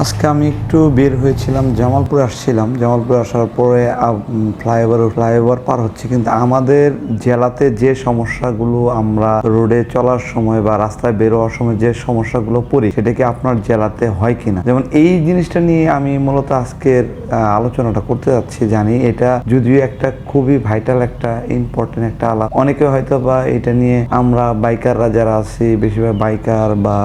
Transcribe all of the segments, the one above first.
আজকে আমি একটু বের হয়েছিলাম, জামালপুর আসছিলাম। জামালপুর আসার পরে ফ্লাইওভার ফ্লাইওভার পার হচ্ছে। কিন্তু আমাদের জেলাতে যে সমস্যাগুলো আমরা রোডে চলার সময় বা রাস্তায় বের হওয়ার সময় যে সমস্যাগুলো পড়ি, সেটা কি আপনার জেলাতে হয় কিনা? যেমন এই জিনিসটা নিয়ে আমি মূলত আজকের আলোচনাটা করতে যাচ্ছি, জানি এটা যদিও একটা খুবই ভাইটাল একটা ইম্পর্টেন্ট একটা আলাপ। অনেকে হয়তো বা এটা নিয়ে আমরা বাইকাররা যারা আছি, বেশিরভাগ বাইকার বা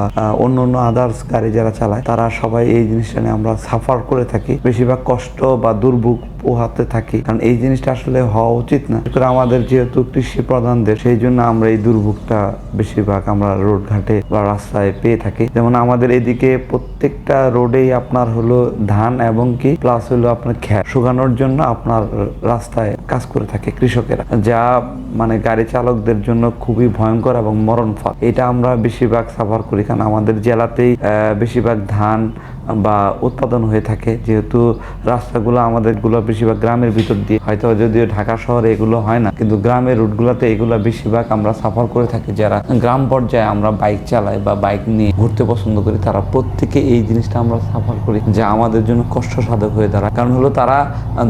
অন্য অন্য আদার্স গাড়ি যারা চালায়, তারা সবাই এই জিনিসটা নিয়ে আমরা সাফার করে থাকি। বেশিরভাগ কষ্ট বা দুর্ভোগ পোহাতে থাকি। কারণ এই জিনিসটা আসলে হওয়া উচিত না। আমাদের যেহেতু কৃষি প্রধান দেশ, সেই জন্য আমরা এই দুর্ভোগটা বেশিরভাগ আমরা রোড ঘাটে বা রাস্তায় পেয়ে থাকি। যেমন আমাদের এদিকে প্রত্যেকটা রোডেই আপনার হলো ধান এবং কি প্লাস হলো আপনার খ্যার শুকানোর জন্য আপনার রাস্তায় কাজ করে থাকে কৃষকেরা। যা মানে গাড়ি চালকদের জন্য খুবই ভয়ঙ্কর এবং মরণ ফল এটা আমরা বেশিরভাগ সাফার করি। কারণ আমাদের জেলাতেই বেশিরভাগ ধান বা উৎপাদন হয়ে থাকে, যেহেতু রাস্তাগুলো আমাদেরগুলো বেশিরভাগ গ্রামের ভিতর দিয়ে, হয়তো যদিও ঢাকা শহরে এগুলো হয় না, কিন্তু গ্রামের রুটগুলোতে এগুলো বেশিরভাগ আমরা সাফার করে থাকি। যারা গ্রাম পর্যায়ে আমরা বাইক চালাই বা বাইক নিয়ে ঘুরতে পছন্দ করি, তারা প্রত্যেকে এই জিনিসটা আমরা সাফার করি, যা আমাদের জন্য কষ্টসাধক হয়ে দাঁড়ায়। কারণ হলো তারা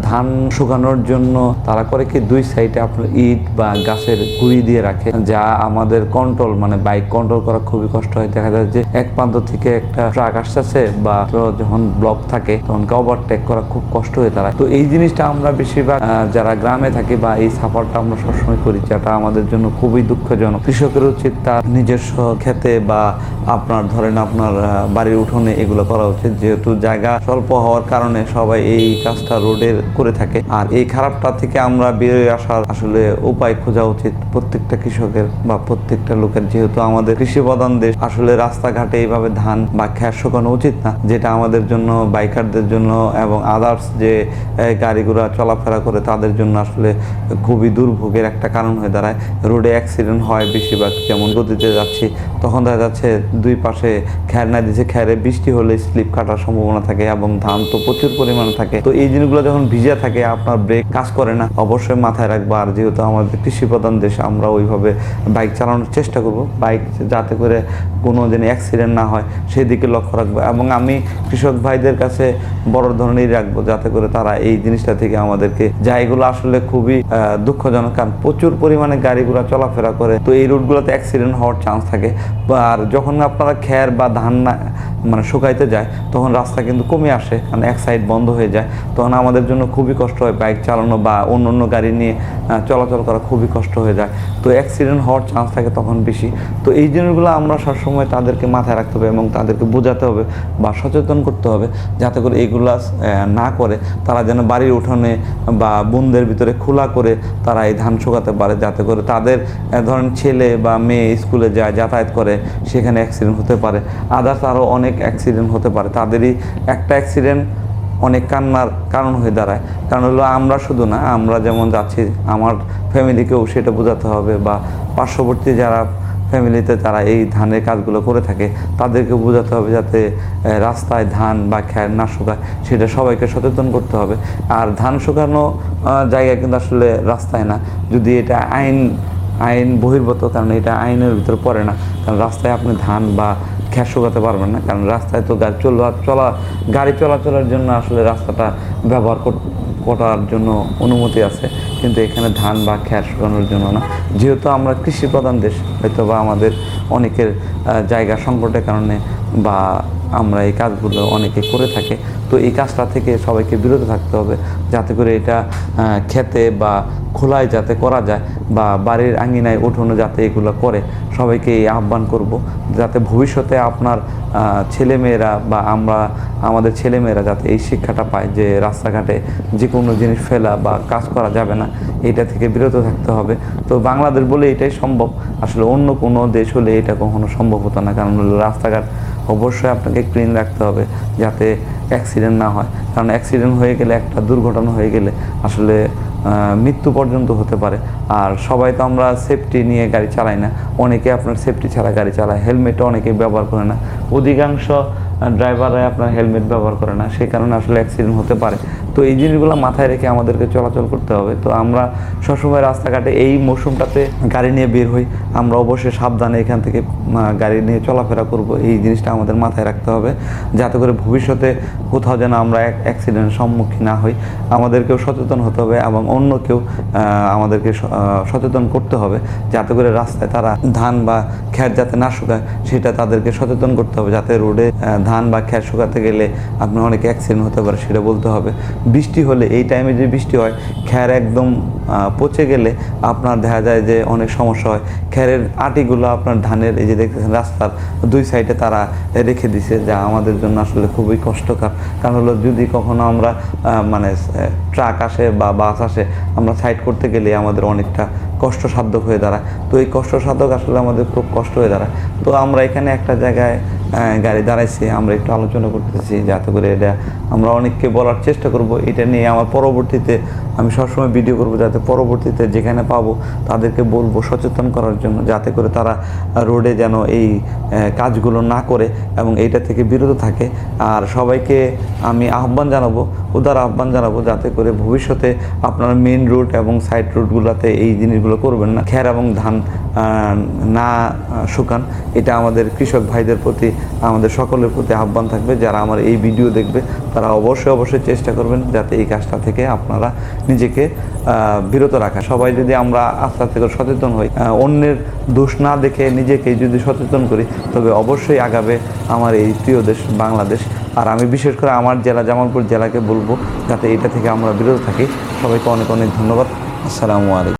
ধান শুকানোর জন্য তারা করে কি, দুই সাইডে আপনার ইট বা গাছের গুঁড়ি দিয়ে রাখে, যা আমাদের কন্ট্রোল মানে বাইক কন্ট্রোল করা খুবই কষ্ট হয়। দেখা যায় যে এক প্রান্ত থেকে একটা ট্রাক আসতেছে বা তো যখন ব্লক থাকে, তখন ওভারটেক করা খুব কষ্ট হয়ে দাঁড়ায়। তো এই জিনিসটা আমরা বেশিরভাগ যারা গ্রামে থাকি বা এই সাফারটা আমরা সবসময় করি, যেটা আমাদের জন্য খুবই দুঃখজনক। কৃষকের উচিত তার নিজস্ব খেতে বা আপনার, ধরেন আপনার বাড়ির উঠোনে এগুলো করা উচিত। যেহেতু জায়গা স্বল্প হওয়ার কারণে সবাই এই কাজটা রোডের করে থাকে। আর এই খারাপটা থেকে আমরা বেরিয়ে আসার আসলে উপায় খোঁজা উচিত প্রত্যেকটা কৃষকের বা প্রত্যেকটা লোকের। যেহেতু আমাদের কৃষি প্রধান দেশ, আসলে রাস্তাঘাটে এইভাবে ধান বা খ্যার শুকানো উচিত না। যেটা আমাদের জন্য, বাইকারদের জন্য এবং আদার্স যে গাড়িগুলো চলাফেরা করে তাদের জন্য আসলে খুবই দুর্ভোগের একটা কারণ হয়ে দাঁড়ায়। রোডে অ্যাক্সিডেন্ট হয় বেশিরভাগ, যেমন গতিতে যাচ্ছি তখন দেখা যাচ্ছে দুই পাশে খ্যার না দিচ্ছে খ্যারে বৃষ্টি হলে স্লিপ কাটার সম্ভাবনা থাকে এবং ধান তো প্রচুর পরিমাণে থাকে। তো এই জিনিসগুলো যখন ভিজে থাকে, আপনার ব্রেক কাজ করে না। অবশ্যই মাথায় রাখব। আর যেহেতু আমাদের কৃষি প্রধান দেশ, আমরা ওইভাবে বাইক চালানোর চেষ্টা করব। বাইক যাতে করে কোনো যেন অ্যাক্সিডেন্ট না হয় সেই দিকে লক্ষ্য রাখব। এবং আমি কৃষক ভাইদের কাছে বড় ধরনেরই রাখব, যাতে করে তারা এই জিনিসটা থেকে আমাদেরকে যা এগুলো আসলে খুবই দুঃখজনক। কারণ প্রচুর পরিমাণে গাড়িগুলো চলাফেরা করে, তো এই রুটগুলোতে অ্যাক্সিডেন্ট হওয়ার চান্স থাকে। আর যখন আপনারা খ্যার বা ধান না মানে শুকাইতে যায়, তখন রাস্তা কিন্তু কমে আসে কারণ এক সাইড বন্ধ হয়ে যায়। তখন আমাদের জন্য খুবই কষ্ট হয় বাইক চালানো বা অন্য অন্য গাড়ি নিয়ে চলাচল করা খুবই কষ্ট হয়ে যায়। তো অ্যাক্সিডেন্ট হওয়ার চান্স থাকে তখন বেশি। তো এই জিনিসগুলো আমরা সবসময় তাদেরকে মাথায় রাখতে হবে এবং তাদেরকে বোঝাতে হবে বা সচেতন করতে হবে যাতে করে এইগুলা না করে। তারা যেন বাড়ির উঠোনে বা বন্দের ভিতরে খোলা করে তারা এই ধান শুকাতে পারে, যাতে করে তাদের ধরেন ছেলে বা মেয়ে স্কুলে যায়, যাতায়াত করে, সেখানে অ্যাক্সিডেন্ট হতে পারে। আদার্স আরও অনেক অ্যাক্সিডেন্ট হতে পারে। তাদেরই একটা অ্যাক্সিডেন্ট অনেক কান্নার কারণ হয়ে দাঁড়ায়। কারণ হলো আমরা শুধু না, আমরা যেমন যাচ্ছি, আমার ফ্যামিলিকেও সেটা বোঝাতে হবে বা পার্শ্ববর্তী যারা ফ্যামিলিতে তারা এই ধানের কাজগুলো করে থাকে তাদেরকে বোঝাতে হবে যাতে রাস্তায় ধান বা খ্যার না শুকায়, সেটা সবাইকে সচেতন করতে হবে। আর ধান শুকানো জায়গা কিন্তু আসলে রাস্তায় না। যদি এটা আইন আইন বহির্ভূত, কারণ এটা আইনের ভিতরে পড়ে না কারণ রাস্তায় আপনি ধান বা খ্যার শুকাতে পারবেন না, কারণ রাস্তায় তো গাড়ি চলা চলা, গাড়ি চলাচলের জন্য আসলে রাস্তাটা ব্যবহার কর- করার জন্য অনুমতি আছে, কিন্তু এখানে ধান বা খ্যার শুকানোর জন্য না। যেহেতু আমরা কৃষি প্রধান দেশ হয়তো বা আমাদের অনেকের জায়গা সংকটের কারণে বা আমরা এই কাজগুলো অনেকে করে থাকে তো এই কাজটা থেকে সবাইকে বিরত থাকতে হবে যাতে করে এটা খেতে বা খোলায় যাতে করা যায় বা বাড়ির আঙ্গিনায় উঠোনে যাতে এগুলো করে, সবাইকে এই আহ্বান করব যাতে ভবিষ্যতে আপনার ছেলেমেয়েরা বা আমরা, আমাদের ছেলেমেয়েরা যাতে এই শিক্ষাটা পায় যে রাস্তাঘাটে যে কোনো জিনিস ফেলা বা কাজ করা যাবে না, এটা থেকে বিরত থাকতে হবে। তো বাংলাদেশ বলে এটাই সম্ভব। আসলে অন্য কোনো দেশ হলে এটা কখনো সম্ভব হতো না। কারণ রাস্তাঘাট অবশ্যই আপনাকে ক্লিন রাখতে হবে যাতে অ্যাক্সিডেন্ট না হয়। কারণ অ্যাক্সিডেন্ট হয়ে গেলে একটা দুর্ঘটনা হয়ে গেলে আসলে মৃত্যু পর্যন্ত হতে পারে। আর সবাই তো আমরা সেফটি নিয়ে গাড়ি চালাই না। অনেকে আপনার সেফটি ছাড়া গাড়ি চালায়। হেলমেটও অনেকে ব্যবহার করে না। অধিকাংশ ড্রাইভাররা আপনার হেলমেট ব্যবহার করে না, সেই কারণে আসলে অ্যাক্সিডেন্ট হতে পারে। তো এই জিনিসগুলো মাথায় রেখে আমাদেরকে চলাচল করতে হবে। তো আমরা সবসময় রাস্তাঘাটে এই মৌসুমটাতে গাড়ি নিয়ে বের হই। আমরা অবশ্যই সাবধানে এখান থেকে গাড়ি নিয়ে চলাফেরা করব। এই জিনিসটা আমাদের মাথায় রাখতে হবে। যাতে করে ভবিষ্যতে কোথাও যেন আমরা এক অ্যাক্সিডেন্টের সম্মুখীন না হই। আমাদেরকেও সচেতন হতে হবে এবং অন্যকেও আমাদেরকে সচেতন করতে হবে। যাতে করে রাস্তায় তারা ধান বা খ্যার যাতে না শুকায়, সেটা তাদেরকে সচেতন করতে হবে। যাতে রোডে ধান বা খ্যার শুকাতে গেলে আপনার অনেক অ্যাক্সিডেন্ট হতে পারে, সেটা বলতে হবে। বৃষ্টি হলে, এই টাইমে যে বৃষ্টি হয় খ্যার একদম পচে গেলে আপনার দেখা যায় যে অনেক সমস্যা হয়। খ্যারের আটিগুলো আপনার ধানের, এই যে দেখতেছেন রাস্তার দুই সাইডে তারা রেখে দিছে, যা আমাদের জন্য আসলে খুবই কষ্টকর। কারণ হলো, যদি কখনো আমরা মানে ট্রাক আসে বা বাস আসে, আমরা সাইড করতে গেলে আমাদের অনেকটা কষ্টসাধ্য হয়ে দাঁড়ায়। তো এই কষ্টসাধক আসলে আমাদের খুব কষ্ট হয়ে দাঁড়ায়। তো আমরা এখানে একটা জায়গায় গাড়ি দাঁড়াইছে, আমরা একটু আলোচনা করতেছি, যাতে করে এটা আমরা অনেককে বলার চেষ্টা করব। এটা নিয়ে আমার পরবর্তীতে আমি সবসময় ভিডিও করব, যাতে পরবর্তীতে যেখানে পাবো তাদেরকে বলব সচেতন করার জন্য, যাতে করে তারা রোডে যেন এই কাজগুলো না করে এবং এইটা থেকে বিরত থাকে। আর সবাইকে আমি আহ্বান জানাব, উদার আহ্বান জানাব, যাতে করে ভবিষ্যতে আপনারা মেন রুট এবং সাইড রুটগুলোতে এই জিনিসগুলো করবেন না। খ্যার এবং ধান না শুকান, এটা আমাদের কৃষক ভাইদের প্রতি আমাদের সকলের প্রতি আহ্বান থাকবে। যারা আমার এই ভিডিও দেখবে, তারা অবশ্যই অবশ্যই চেষ্টা করবেন যাতে এই কাজটা থেকে আপনারা নিজেকে বিরত রাখা। সবাই যদি আমরা আস্তে আস্তে করে সচেতন হই অন্যের দোষ না দেখে নিজেকে যদি সচেতন করি, তবে অবশ্যই আগাবে আমার এই প্রিয় দেশ বাংলাদেশ। আর আমি বিশেষ করে আমার জেলা, জামালপুর জেলাকে বলব, যাতে এটা থেকে আমরা বিরত থাকি। সবাইকে অনেক অনেক ধন্যবাদ। আসসালামু আলাইকুম।